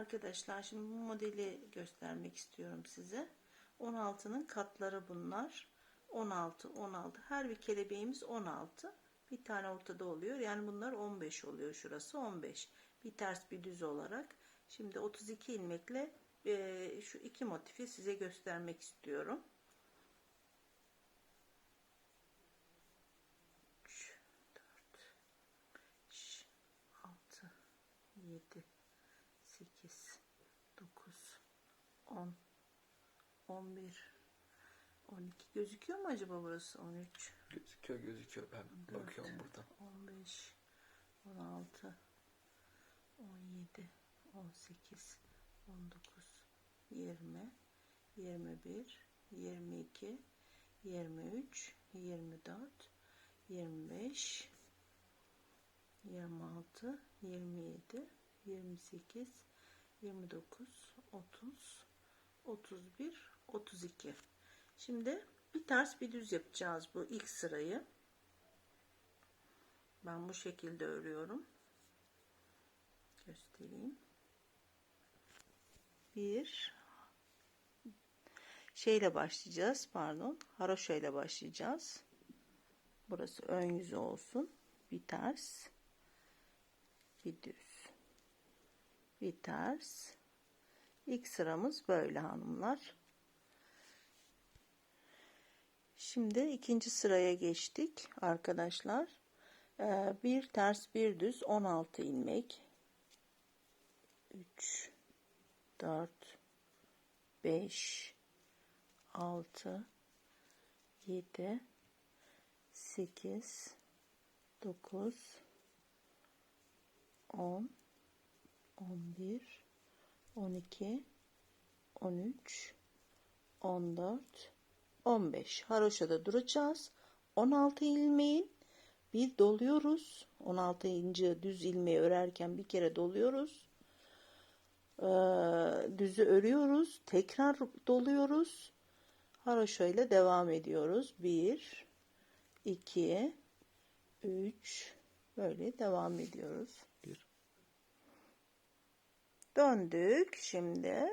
Arkadaşlar şimdi bu modeli göstermek istiyorum size. 16'nın katları bunlar. 16, 16. Her bir kelebeğimiz 16. Bir tane ortada oluyor. Yani bunlar 15 oluyor. Şurası 15. Bir ters bir düz olarak. Şimdi 32 ilmekle e, şu iki motifi size göstermek istiyorum. 3, 4, 5, 6, 7, 8, 9, 10, 11, 12 gözüküyor mu acaba burası? 13, Gözüküyor gözüküyor. Ben bakıyorum buradan. 15, 16, 17, 18, 19, 20, 21, 22, 23, 24, 25, 26, 27, 28, 29, 30, 31, 32. Şimdi bir ters bir düz yapacağız bu ilk sırayı. Ben bu şekilde örüyorum. Göstereyim. Bir şeyle başlayacağız. Pardon. Haroşa ile başlayacağız. Burası ön yüzü olsun. Bir ters. Bir düz. Bir ters. İlk sıramız böyle hanımlar. Şimdi ikinci sıraya geçtik arkadaşlar. Ee, bir ters bir düz 16 ilmek. 3 4 5 6 7 8 9 10 11 12 13 14 15 haroşada duracağız. 16 ilmeğin. Bir doluyoruz. 16. düz ilmeği örerken bir kere doluyoruz. Ee, düzü örüyoruz. Tekrar doluyoruz. Haroşa ile devam ediyoruz. 1 2 3 böyle devam ediyoruz. Döndük şimdi.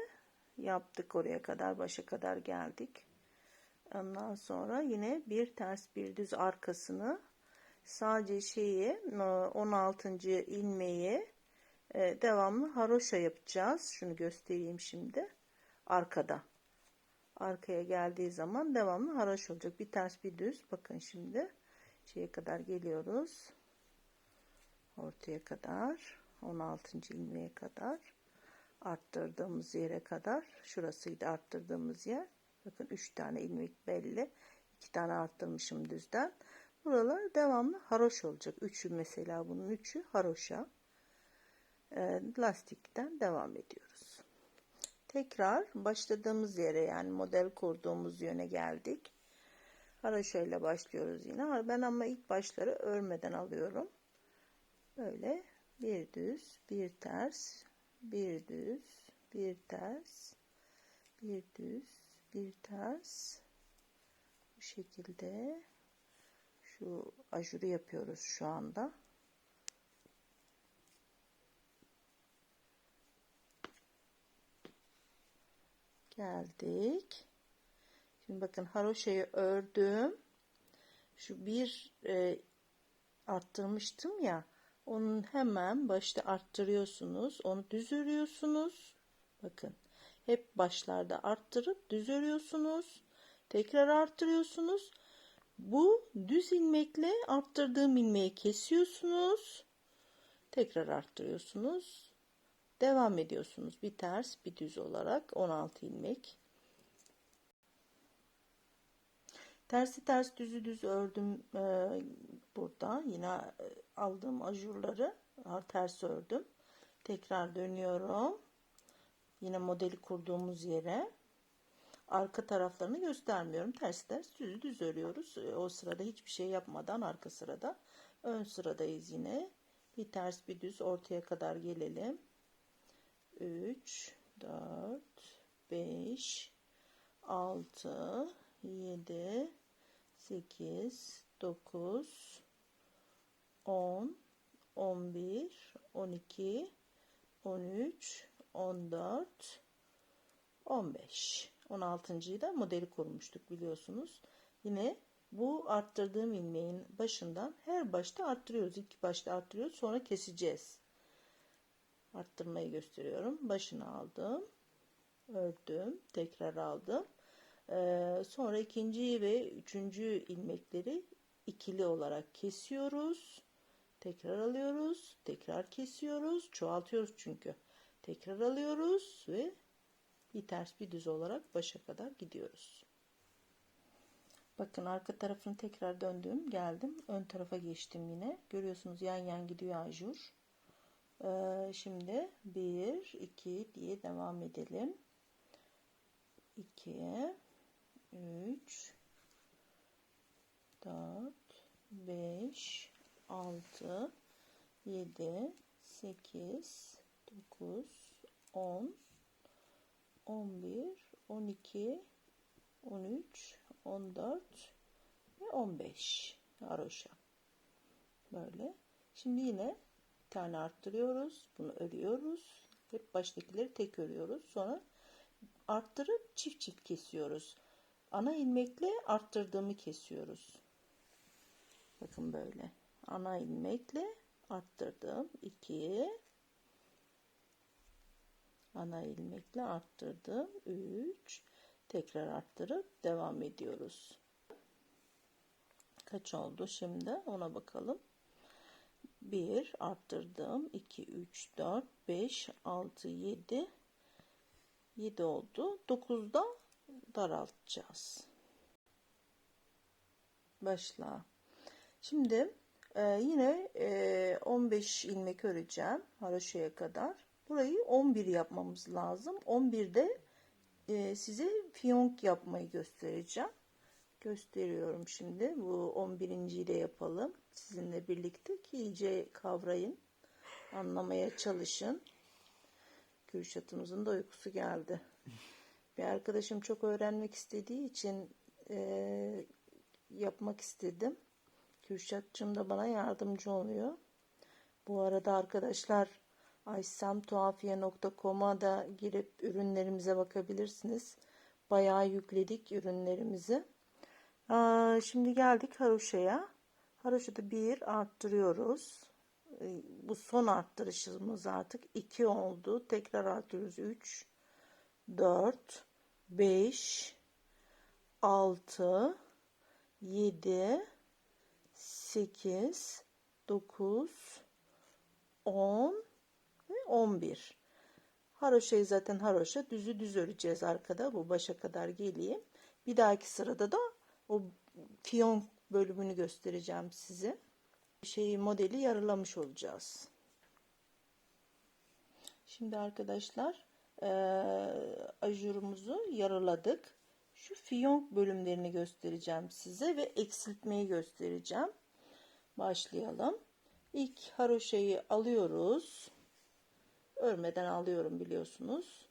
Yaptık oraya kadar, başa kadar geldik. Ondan sonra yine bir ters bir düz arkasını sadece şeyi 16. ilmeği e, devamlı haroşa yapacağız. Şunu göstereyim şimdi. Arkada. Arkaya geldiği zaman devamlı haroşa olacak. Bir ters bir düz. Bakın şimdi şeye kadar geliyoruz. Ortaya kadar. 16. ilmeğe kadar arttırdığımız yere kadar şurasıydı arttırdığımız yer. Bakın 3 tane ilmek belli. 2 tane arttırmışım düzden. Buralar devamlı haroş olacak. Üçü mesela bunun üçü haroşa. E, lastikten devam ediyoruz. Tekrar başladığımız yere yani model kurduğumuz yöne geldik. Haroşa ile başlıyoruz yine. Ben ama ilk başları örmeden alıyorum. Böyle bir düz bir ters bir düz bir ters bir düz bir ters. Bu şekilde şu ajuru yapıyoruz şu anda. Geldik. Şimdi bakın haroşayı ördüm. Şu bir e, arttırmıştım ya onun hemen başta arttırıyorsunuz. Onu düz örüyorsunuz. Bakın. Hep başlarda arttırıp düz örüyorsunuz. Tekrar arttırıyorsunuz. Bu düz ilmekle arttırdığım ilmeği kesiyorsunuz. Tekrar arttırıyorsunuz. Devam ediyorsunuz. Bir ters bir düz olarak 16 ilmek. Tersi ters düzü düz ördüm e, burada. Yine e, aldığım ajurları ters ördüm. Tekrar dönüyorum. Yine modeli kurduğumuz yere. Arka taraflarını göstermiyorum. Ters ters düz düz örüyoruz. E, o sırada hiçbir şey yapmadan arka sırada. Ön sıradayız yine. Bir ters bir düz ortaya kadar gelelim. 3 4 5 6 7 8 9 10 11 12 13 14, 15. 16.yı da modeli kurmuştuk biliyorsunuz. Yine bu arttırdığım ilmeğin başından her başta arttırıyoruz. İlk başta arttırıyoruz sonra keseceğiz. Arttırmayı gösteriyorum. Başını aldım. Ördüm. Tekrar aldım. Ee, sonra ikinci ve üçüncü ilmekleri ikili olarak kesiyoruz. Tekrar alıyoruz. Tekrar kesiyoruz. Çoğaltıyoruz çünkü. Tekrar alıyoruz ve bir ters bir düz olarak başa kadar gidiyoruz. Bakın arka tarafını tekrar döndüm. Geldim. Ön tarafa geçtim yine. Görüyorsunuz yan yan gidiyor ajur. Ee, şimdi 1, 2 diye devam edelim. 2, 3, 4, 5, 6, 7, 8, 9, 10, 11, 12, 13, 14 ve 15 haroşa. Böyle. Şimdi yine bir tane arttırıyoruz. Bunu örüyoruz. Hep baştakileri tek örüyoruz. Sonra arttırıp çift çift kesiyoruz. Ana ilmekle arttırdığımı kesiyoruz. Bakın böyle. Ana ilmekle arttırdım. 2 ana ilmekle arttırdım. 3 tekrar arttırıp devam ediyoruz. Kaç oldu şimdi ona bakalım. 1 arttırdım. 2 3 4 5 6 7 7 oldu. 9'da daraltacağız. Başla. Şimdi e, yine e, 15 ilmek öreceğim haroşaya kadar. Burayı 11 yapmamız lazım. 11'de e, size fiyonk yapmayı göstereceğim. Gösteriyorum şimdi. Bu 11. de yapalım. Sizinle birlikte ki iyice kavrayın. Anlamaya çalışın. Kürşat'ımızın da uykusu geldi. Bir arkadaşım çok öğrenmek istediği için e, yapmak istedim. Kürşat'cığım da bana yardımcı oluyor. Bu arada arkadaşlar aysamtuhafiye.com'a da girip ürünlerimize bakabilirsiniz. Bayağı yükledik ürünlerimizi. Aa, şimdi geldik haroşaya. Haroşada bir arttırıyoruz. Ee, Bu son arttırışımız artık 2 oldu. Tekrar arttırıyoruz. 3, 4, 5, 6, 7, 8, 9, 10 ve 11. Haroşayı zaten haroşa düzü düz öreceğiz arkada. Bu başa kadar geleyim. Bir dahaki sırada da o fiyon bölümünü göstereceğim size. Şeyi modeli yarılamış olacağız. Şimdi arkadaşlar e, ajurumuzu yarıladık. Şu fiyonk bölümlerini göstereceğim size ve eksiltmeyi göstereceğim. Başlayalım. İlk haroşayı alıyoruz. Örmeden alıyorum biliyorsunuz.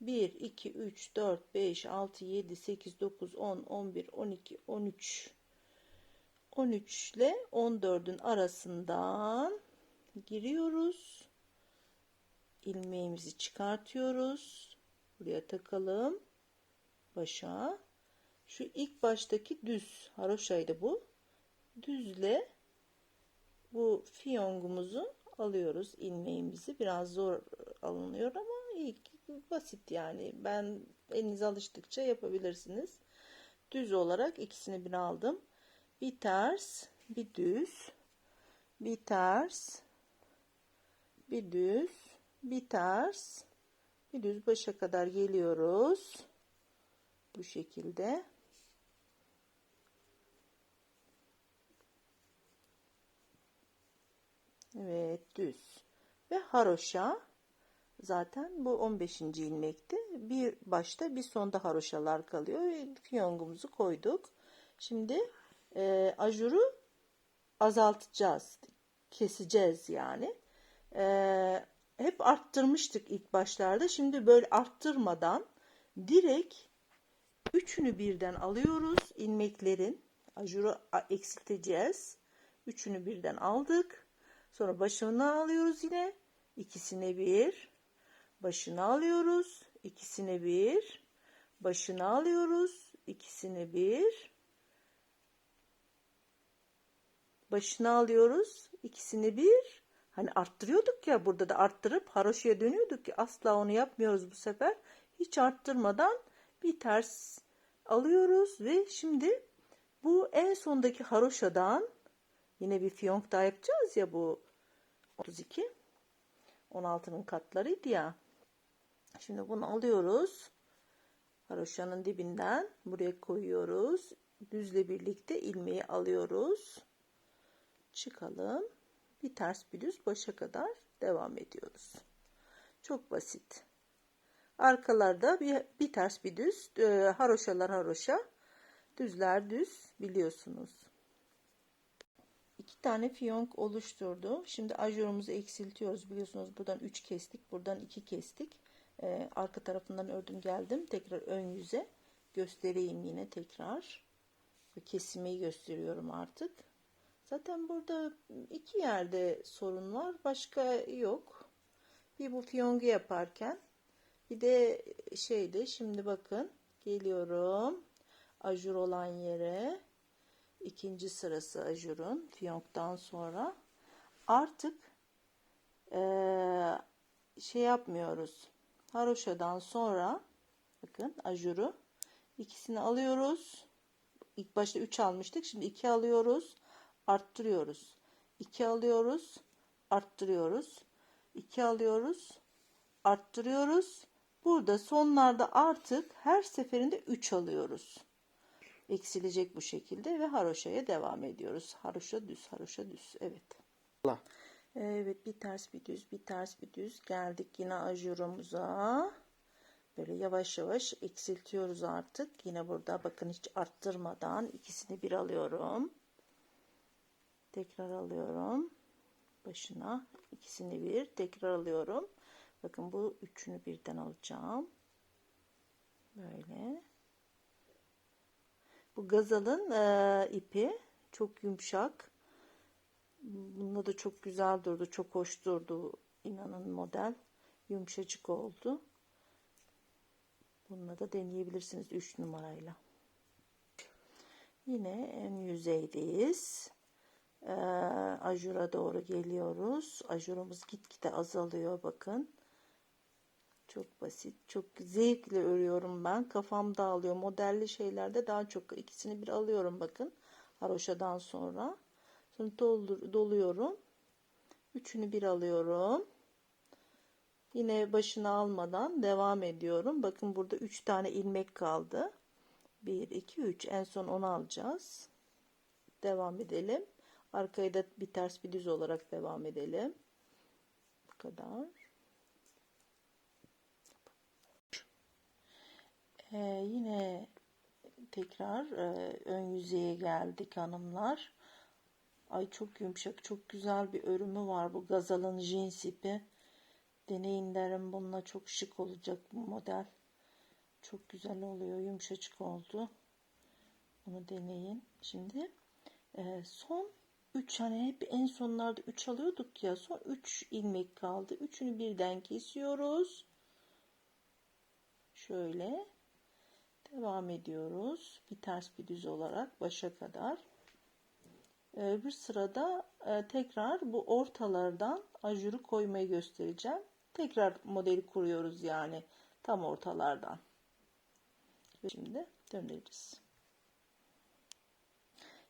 1, 2, 3, 4, 5, 6, 7, 8, 9, 10, 11, 12, 13. 13 ile 14'ün arasından giriyoruz. İlmeğimizi çıkartıyoruz. Buraya takalım. Başa. Şu ilk baştaki düz haroşaydı bu. Düzle bu fiyongumuzu alıyoruz ilmeğimizi. Biraz zor alınıyor ama ilk basit yani. Ben eliniz alıştıkça yapabilirsiniz. Düz olarak ikisini bir aldım. Bir ters, bir düz, bir ters, bir düz, bir ters, bir düz başa kadar geliyoruz. Bu şekilde. Evet düz ve haroşa zaten bu 15. ilmekti. Bir başta bir sonda haroşalar kalıyor ve fiyongumuzu koyduk. Şimdi e, ajuru azaltacağız. Keseceğiz yani. E, hep arttırmıştık ilk başlarda. Şimdi böyle arttırmadan direkt üçünü birden alıyoruz. ilmeklerin ajuru eksilteceğiz. Üçünü birden aldık. Sonra başını alıyoruz yine. ikisine bir. başına alıyoruz. ikisini bir. Başına alıyoruz. ikisini bir. Başına alıyoruz. ikisini bir. Hani arttırıyorduk ya burada da arttırıp haroşaya dönüyorduk ki asla onu yapmıyoruz bu sefer. Hiç arttırmadan bir ters alıyoruz ve şimdi bu en sondaki haroşadan yine bir fiyonk daha yapacağız ya bu 32 16'nın katlarıydı ya. Şimdi bunu alıyoruz. Haroşanın dibinden buraya koyuyoruz. Düzle birlikte ilmeği alıyoruz. Çıkalım. Bir ters bir düz başa kadar devam ediyoruz. Çok basit. Arkalarda bir, bir ters bir düz, e, haroşalar haroşa, düzler düz biliyorsunuz. İki tane fiyonk oluşturdu. Şimdi ajurumuzu eksiltiyoruz. Biliyorsunuz buradan 3 kestik, buradan 2 kestik. E, arka tarafından ördüm geldim. Tekrar ön yüze göstereyim yine tekrar. Kesimi gösteriyorum artık. Zaten burada iki yerde sorun var. Başka yok. Bir bu fiyongu yaparken bir de şeyde şimdi bakın geliyorum. Ajur olan yere. İkinci sırası ajurun fiyonktan sonra. Artık ee, şey yapmıyoruz. Haroşadan sonra bakın ajuru ikisini alıyoruz. İlk başta 3 almıştık şimdi 2 alıyoruz arttırıyoruz 2 alıyoruz arttırıyoruz 2 alıyoruz arttırıyoruz Burada sonlarda artık her seferinde 3 alıyoruz. Eksilecek bu şekilde ve haroşaya devam ediyoruz. Haroşa düz, haroşa düz. Evet. Allah. Evet bir ters bir düz, bir ters bir düz. Geldik yine ajurumuza. Böyle yavaş yavaş eksiltiyoruz artık. Yine burada bakın hiç arttırmadan ikisini bir alıyorum. Tekrar alıyorum. Başına ikisini bir tekrar alıyorum. Bakın bu üçünü birden alacağım. Böyle. Bu gazalın e, ipi çok yumuşak. Bunda da çok güzel durdu. Çok hoş durdu. İnanın model. Yumuşacık oldu. Bununla da deneyebilirsiniz 3 numarayla. Yine en yüzeydeyiz. Ee, ajura doğru geliyoruz. Ajurumuz gitgide azalıyor bakın. Çok basit, çok zevkle örüyorum ben. Kafam dağılıyor. Modelli şeylerde daha çok ikisini bir alıyorum bakın. Haroşadan sonra. Sonra doldur, doluyorum. Üçünü bir alıyorum. Yine başını almadan devam ediyorum. Bakın burada üç tane ilmek kaldı. Bir, iki, üç. En son onu alacağız. Devam edelim. Arkayı da bir ters bir düz olarak devam edelim. Bu kadar. Ee, yine tekrar e, ön yüzeye geldik hanımlar. Ay çok yumuşak, çok güzel bir örümü var bu Gazal'ın jeans ipi. Deneyin derim bununla çok şık olacak bu model. Çok güzel oluyor, yumuşacık oldu. Bunu deneyin. Şimdi e, son 3 hani hep en sonlarda 3 alıyorduk ya. Son 3 ilmek kaldı. Üçünü birden kesiyoruz. Şöyle Devam ediyoruz. Bir ters bir düz olarak başa kadar. Bir sırada e, tekrar bu ortalardan ajuru koymayı göstereceğim. Tekrar modeli kuruyoruz yani tam ortalardan. Şimdi döneriz.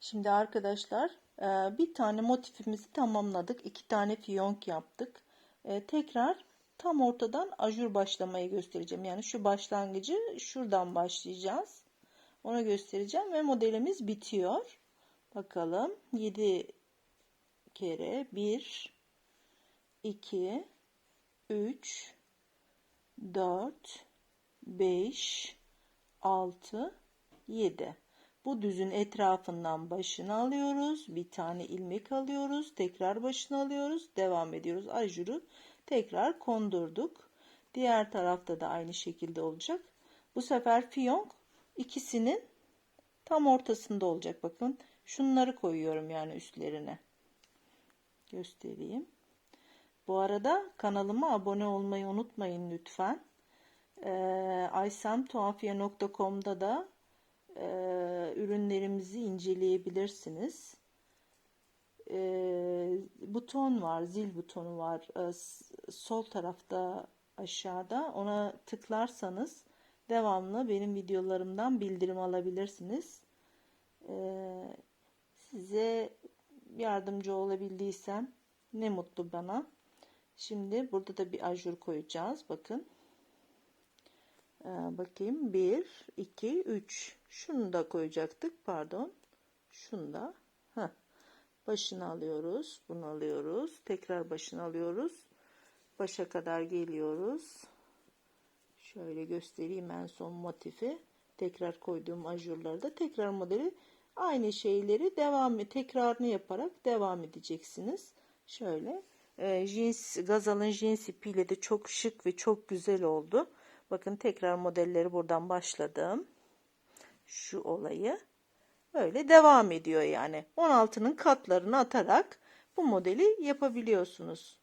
Şimdi arkadaşlar e, bir tane motifimizi tamamladık. iki tane fiyonk yaptık. E, tekrar tam ortadan ajur başlamayı göstereceğim. Yani şu başlangıcı şuradan başlayacağız. Onu göstereceğim ve modelimiz bitiyor. Bakalım 7 kere 1 2 3 4 5 6 7 bu düzün etrafından başını alıyoruz bir tane ilmek alıyoruz tekrar başını alıyoruz devam ediyoruz ajuru tekrar kondurduk. Diğer tarafta da aynı şekilde olacak. Bu sefer fiyonk ikisinin tam ortasında olacak. Bakın şunları koyuyorum yani üstlerine. Göstereyim. Bu arada kanalıma abone olmayı unutmayın lütfen. Ee, aysemtuhafiye.com'da da e, ürünlerimizi inceleyebilirsiniz. Ee, buton var, zil butonu var. S- sol tarafta aşağıda ona tıklarsanız devamlı benim videolarımdan bildirim alabilirsiniz. Ee, size yardımcı olabildiysem ne mutlu bana. Şimdi burada da bir ajur koyacağız. Bakın. Ee, bakayım. 1, 2, 3. Şunu da koyacaktık. Pardon. Şunu da. Heh. Başını alıyoruz. Bunu alıyoruz. Tekrar başını alıyoruz. Başa kadar geliyoruz. Şöyle göstereyim en son motifi. Tekrar koyduğum ajurları da tekrar modeli aynı şeyleri devam tekrarını yaparak devam edeceksiniz. Şöyle e, jeans Gazal'ın jeans ipiyle de çok şık ve çok güzel oldu. Bakın tekrar modelleri buradan başladım. Şu olayı Öyle devam ediyor yani. 16'nın katlarını atarak bu modeli yapabiliyorsunuz.